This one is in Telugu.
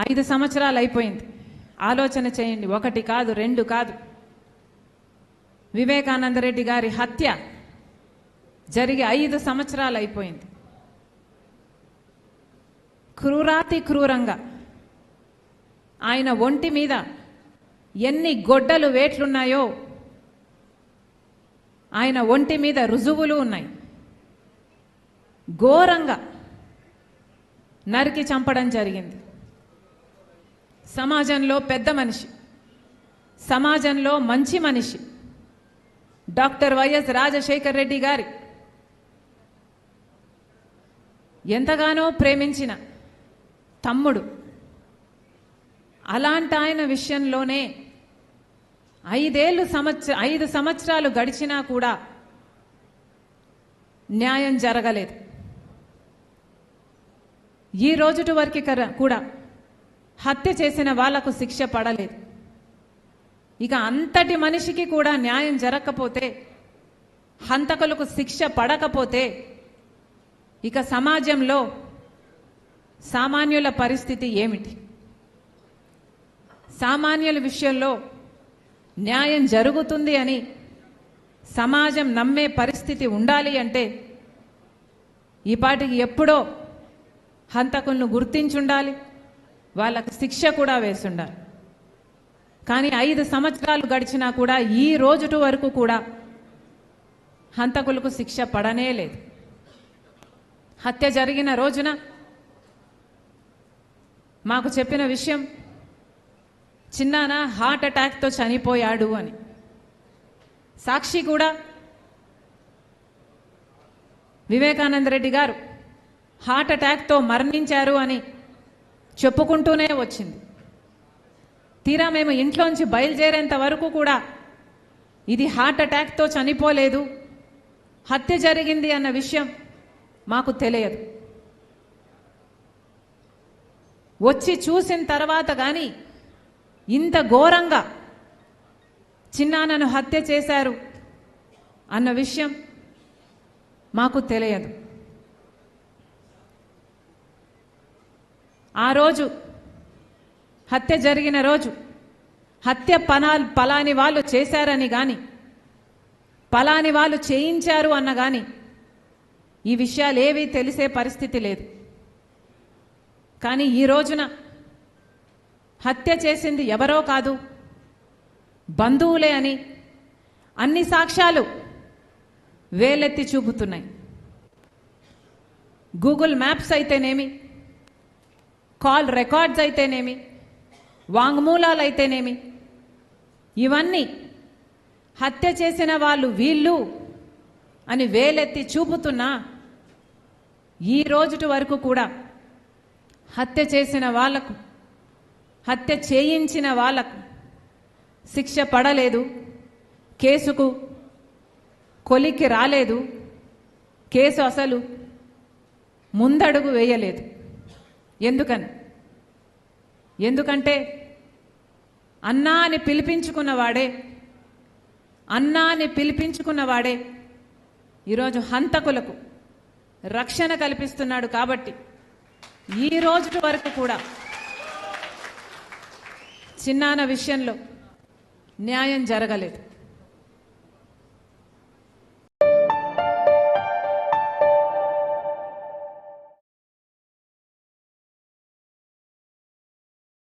ఐదు సంవత్సరాలు అయిపోయింది. ఆలోచన చేయండి. ఒకటి కాదు రెండు కాదు. వివేకానందరెడ్డి గారి హత్య జరిగి ఐదు సంవత్సరాలు అయిపోయింది. క్రూరాతి క్రూరంగా ఆయన ఒంటి మీద ఎన్ని గొడ్డలు వేట్లున్నాయో ఆయన ఒంటి మీద రుజువులు ఉన్నాయి. ఘోరంగా నరికి చంపడం జరిగింది. సమాజంలో పెద్ద మనిషి. సమాజంలో మంచి మనిషి. డాక్టర్ వైఎస్ రాజశేఖర్ రెడ్డి గారి. ఎంతగానో ప్రేమించిన తమ్ముడు. అలాంటి ఆయన విషయంలోనే ఐదేళ్ళు సంవత్సర ఐదు సంవత్సరాలు గడిచినా కూడా న్యాయం జరగలేదు. ఈ రోజుటి వరకు కర- కూడా హత్య చేసిన వాళ్ళకు శిక్ష పడలేదు. ఇక అంతటి మనిషికి కూడా న్యాయం జరగకపోతే హంతకులకు శిక్ష పడకపోతే ఇక సమాజంలో సామాన్యుల పరిస్థితి ఏమిటి? సామాన్యుల విషయంలో న్యాయం జరుగుతుంది అని సమాజం నమ్మే పరిస్థితి ఉండాలి అంటే ఈపాటికి ఎప్పుడో హంతకులను గుర్తించుండాలి. వాళ్ళకు శిక్ష కూడా వేసుండాలి. కానీ ఐదు సంవత్సరాలు గడిచినా కూడా ఈ రోజుటి వరకు కూడా హంతకులకు శిక్ష పడనే లేదు. హత్య జరిగిన రోజున మాకు చెప్పిన విషయం చిన్నాన హార్ట్ అటాక్తో చనిపోయాడు అని. సాక్షి కూడా వివేకానంద రెడ్డి గారు హార్ట్ అటాక్తో మరణించారు అని చెప్పుకుంటూనే వచ్చింది. తీరా మేము ఇంట్లోంచి బయలుదేరేంత వరకు కూడా ఇది హార్ట్ అటాక్తో చనిపోలేదు. హత్య జరిగింది అన్న విషయం మాకు తెలియదు. వచ్చి చూసిన తర్వాత కానీ ఇంత ఘోరంగా చిన్నాన్నను హత్య చేశారు అన్న విషయం మాకు తెలియదు. ఆ రోజు హత్య జరిగిన రోజు హత్య పనా పలాని వాళ్ళు చేశారని కానీ పలాని వాళ్ళు చేయించారు అన్న కానీ ఈ విషయాలు ఏవీ తెలిసే పరిస్థితి లేదు. కానీ ఈ రోజున హత్య చేసింది ఎవరో కాదు బంధువులే అని అన్ని సాక్ష్యాలు వేలెత్తి చూపుతున్నాయి. గూగుల్ మ్యాప్స్ అయితేనేమి కాల్ రికార్డ్స్ అయితేనేమి? వాంగ్మూలాలు అయితేనేమి ఇవన్నీ హత్య చేసిన వాళ్ళు వీళ్ళు అని వేలెత్తి చూపుతున్నా ఈ రోజుటి వరకు కూడా హత్య చేసిన వాళ్ళకు హత్య చేయించిన వాళ్ళకు శిక్ష పడలేదు కేసుకు కొలికి రాలేదు కేసు అసలు ముందడుగు వేయలేదు. ఎందుకని? ఎందుకంటే అన్నా అని పిలిపించుకున్నవాడే అన్నా అని పిలిపించుకున్నవాడే ఈరోజు హంతకులకు రక్షణ కల్పిస్తున్నాడు కాబట్టి ఈ రోజు వరకు కూడా చిన్నాన విషయంలో న్యాయం జరగలేదు.